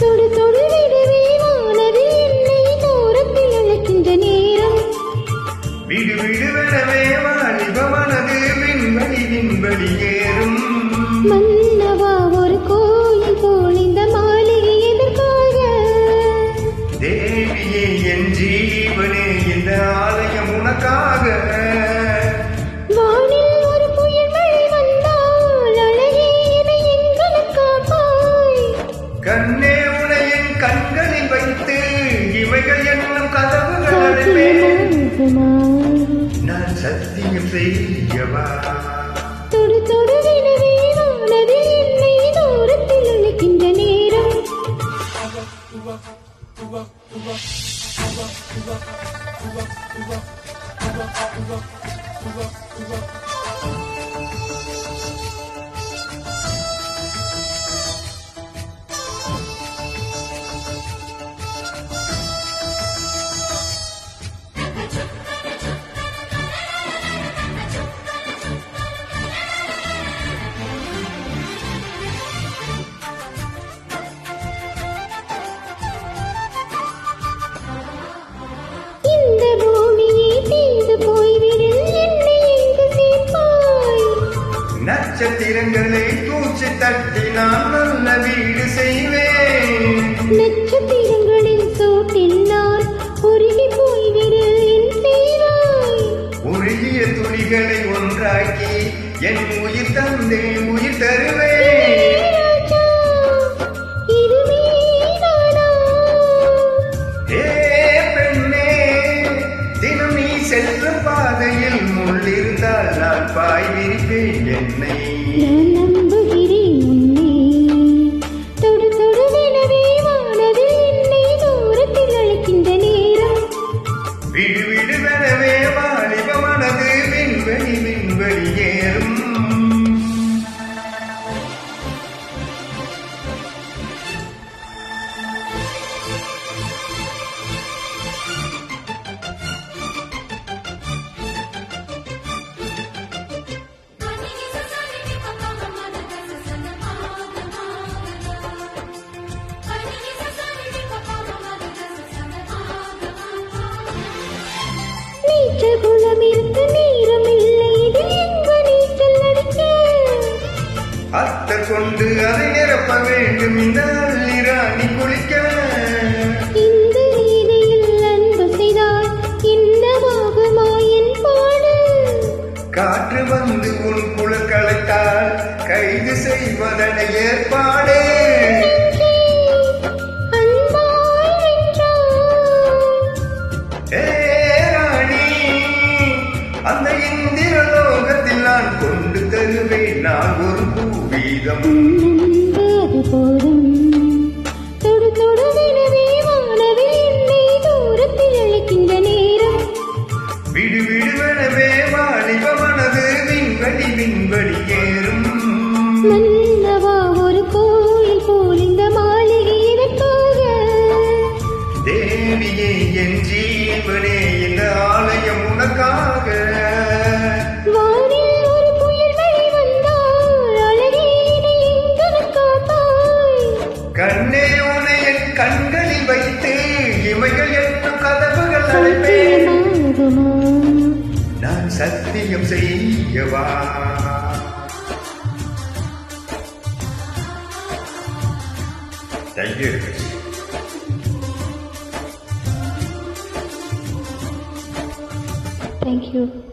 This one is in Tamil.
தொடு தொடு விடுவே வானது என்னை தூரத்தில் அழைக்கின்ற நேரம். வீடு வீடு வெனவே வாலிப மனது விண்வெளி விண்வெளி ஏறும். மன்னவா ஒரு கோயில் போல் இந்த மாளிகை எதற்காக தேவியே என் ஜீவனே இந்த ஆலயம் உனக்காக. வானில் சத்தியம் செய்யவா தொடு தொடு விடுவே வானது என்னை தூரத்தில் அழைக்கின்ற நேரம். இந்த நட்சத்திரங்களை தூச்சி தட்டி நான் நல்ல வீடு செய்வேன். நட்சத்திரங்களின் சூட்டில் நான் உருகி செய்வாய் உருகிய துளிகளை ஒன்றாக்கி என் உயிர் தந்தே பாய் விரிப்பேன் என்னை கொண்டு அதை நிரப்ப வேண்டும். இந்த அள்ளிராணி குளிக்க. காற்று வந்து உன் குழல் களைத்தால் கைது செய்வதனை ஏற்பாடே. நான் ஒரு பூவீதம் உன் அன்பு போதும் சாத்தியமாகுமா? நான் சத்தியம் செய்யவா Thank you. Thank you.